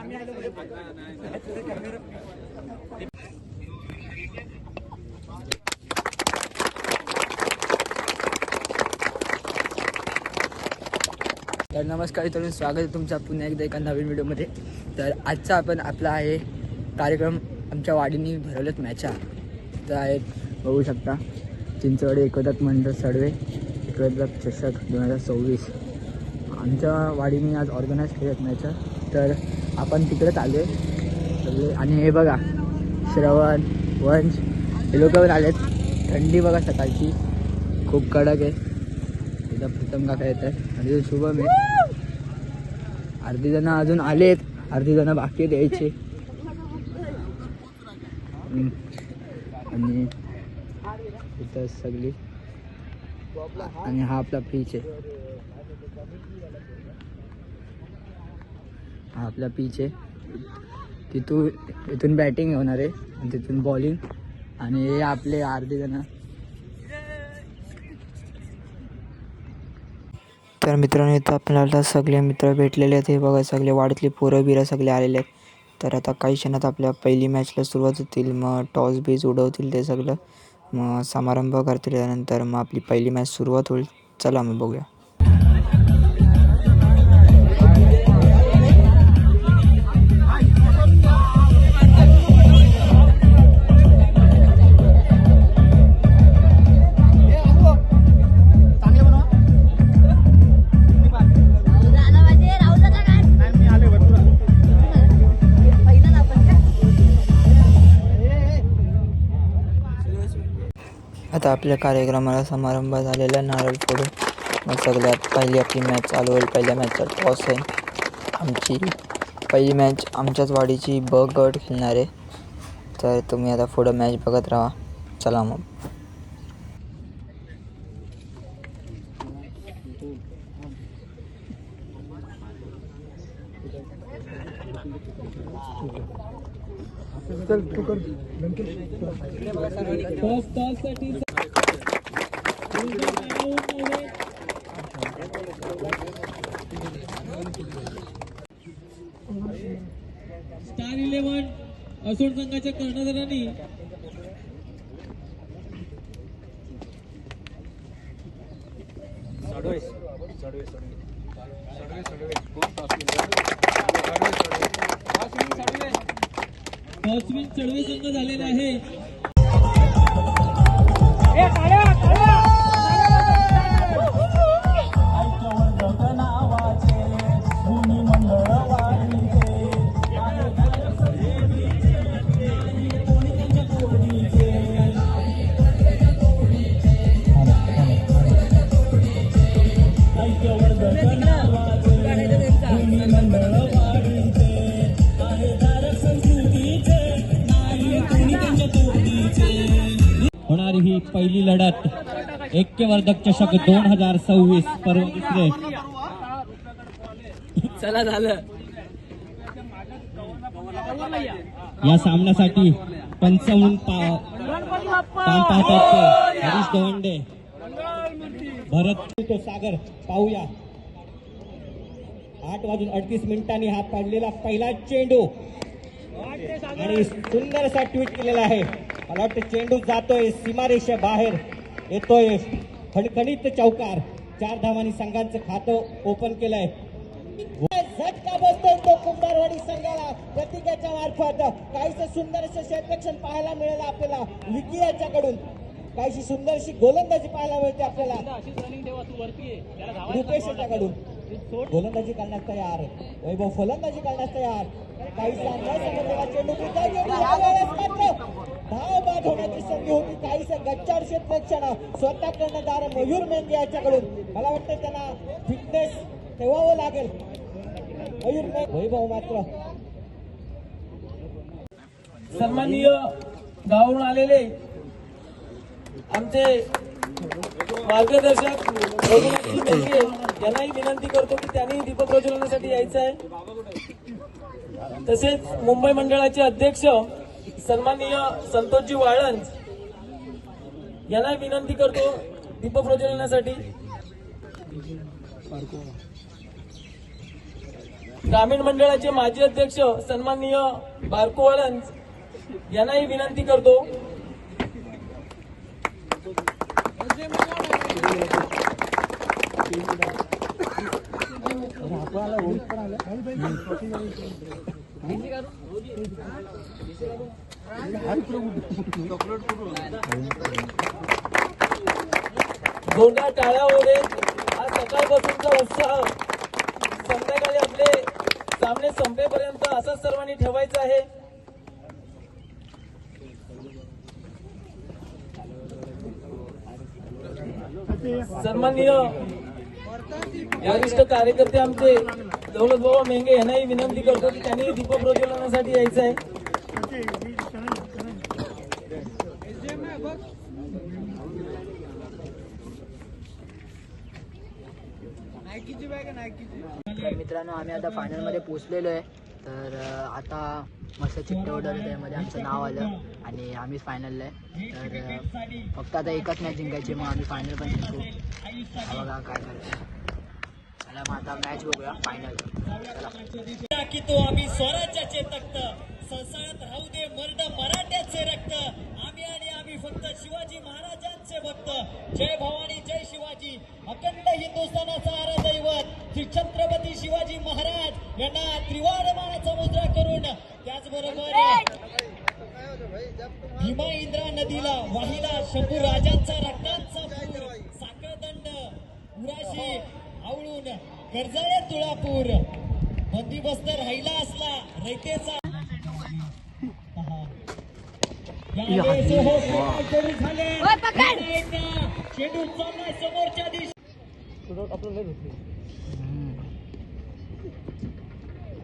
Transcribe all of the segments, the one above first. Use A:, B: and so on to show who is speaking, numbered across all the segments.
A: तर नमस्कार तरुण स्वागत आहे तुमच्या पुन्हा एकदा एका नवीन व्हिडिओमध्ये. तर आजचा आपण आपला आहे कार्यक्रम आमच्या वाडीने भरवलेत मॅचा. तर आहेत बघू शकता चिंचवडे एकोदक मंडळ सडवे एकोदक चषक दोन हजार सव्वीस. आमच्या वाडीने आज ऑर्गनाईज केलेत मॅचा. तर आपण तिकडेच आलो आहे सगळे. आणि हे बघा श्रवण वंश हे लोक पण आलेत. थंडी बघा सकाळची. खूप कडक आहे. एकदा प्रीतम काका येत आहे आणि शुभम आहे. अर्धी जण अजून आलेत. अर्धी जण बाकी द्यायचे आणि इथं सगळी. आणि हा आपला फ्रीच आहे. हा आपला पीच आहे तिथून इथून बॅटिंग होणार आहे आणि तिथून बॉलिंग आणि हे आपले अर्धे जण.
B: तर मित्रांनो इथं आपल्याला सगळे मित्र भेटलेले आहेत. हे बघा सगळे वाड्यातले पोरं बिरं सगळे आलेले आहेत. तर आता काही क्षणात आपल्या पहिली मॅचला सुरुवात होतील. मग टॉस बीज उडवतील ते सगळं. मग समारंभ करतील. त्यानंतर मग आपली पहिली मॅच सुरुवात होईल. चला मग बघूया. आता आपल्या कार्यक्रमाला समारंभ झालेला नारळ फोडून. मग सगळ्यात पहिली आपली मॅच चालू होईल. पहिल्या मॅचचा टॉस आहे. आमची पहिली मॅच आमच्याच वाडीची ब गट खेळणार. आहे तर तुम्ही आता पुढं मॅच बघत राहा. चला मग.
C: स्टार इलेव्हन असोड संघाच्या कर्णधारांनी टॉसविन चढवे संघ झालेला आहे. ही पहिली लढत ऐक्यवर्धक चषक दोन हजार सव्वीस पर्व दुसरे.
A: चला झालं.
C: या सामन्यासाठी पंच म्हणून पा- काम पाहत आहेत ते. हरीश गवंडे भरत तो सागर पाहूया. आठ वाजून अडतीस मिनिटांनी हा पडलेला पहिला चेंडू. आणि सुंदर असा ट्विट केलेला आहे. मला वाटतं चेंडू जातोय सीमारेषा बाहेर. येतोय खणखणीत चौकार. चार धावांनी संघांचं खातं ओपन केलंय. झटका बसतोय तो कुंभारवाडी संघाला. प्रतिकेच्या मार्फत काहीच सुंदर असं क्षेत्ररक्षण पाहायला मिळेल आपल्याला. विकी याच्याकडून. काहीशी सुंदरशी गोलंदाजी पाहायला मिळते आपल्याला. रुपेश याच्याकडून. गोलंदाजी करण्यास तयार. वैभव फलंदाजी करण्यास तयार. काही धाव बाद होण्याची संधी होती. काहीस गच्चार क्षेत्ररक्षण स्वतः कर्णधार मयूर मेंदी याच्याकडून. मला वाटतं त्यांना फिटनेस ठेवावं लागेल. मयूर मेंदी वैभव मात्र.
D: सन्माननीय गावावरून आलेले आमचे मार्गदर्शक यांनाही विनंती करतो की त्यांनी दीपक प्रज्वलनासाठी यायचं आहे. तसेच मुंबई मंडळाचे अध्यक्ष सन्माननीय संतोषजी वाळंज यांनाही विनंती करतो दीपक प्रज्वलनासाठी ग्रामीण मंडळाचे माजी अध्यक्ष सन्माननीय बारको वाळंज यांनाही विनंती करतो गोंडा टाळ्या ओढेल हा सकाळपासूनचा उत्साह. संध्याकाळी आपले सामने संपेपर्यंत असाच सर्वांनी ठेवायचा आहे. सन्माननीय वरिष्ठ कार्यकर्ते आमचे दौलत बाबा मेंगे यांनाही विनंती करतो की त्यांनी दीप प्रज्वलनासाठी यायचं आहे.
A: मित्रांनो आम्ही आता फायनलमध्ये पोचलेलो आहे. तर आता मस्त चिट्टे ऑर्डर त्यामध्ये आमचं नाव आलं आणि आम्हीच फायनलला आहे. तर फक्त आता एकच मॅच जिंकायची मग आम्ही फायनल पण जिंकू. बघा काय करायचं चला मग आता मॅच बघूया फायनल
C: की तो आम्ही स्वराज्याचे तख्त. सळसळत राहू दे मर्द मराठ्याचे रक्त. आम्ही आणि आम्ही फक्त शिवाजी महाराजांचे भक्त. जय भवानी जय शिवाजी. अखंड हिंदुस्थानाचा आरादैवत श्री छत्रपती शिवाजी महाराज यांना त्रिवार मानाचा मुद्रा करून त्याचबरोबर भीमा इंद्रा नदीला वाहिला शंभू राजांचा रक्तांचा पूर साखळदंड उराशी आवळून कर्जाळे तुळापूर. बंदिबस्त राहिला असला रयतेचा हो चेंडू चाललाय समोरच्या दिशेने.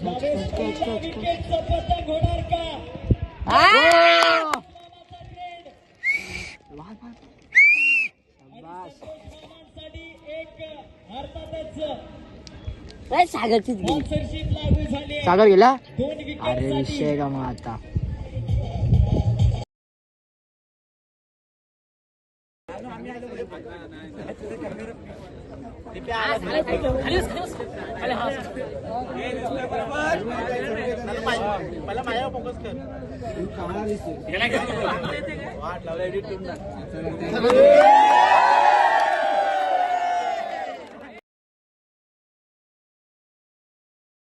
C: काय एक अर्थातच
E: सागर गेला
C: अरे लागू झाली आहे.
A: सागर गेला
C: दोन
A: अरे
C: विकेटसाठी
A: विषय का मग आता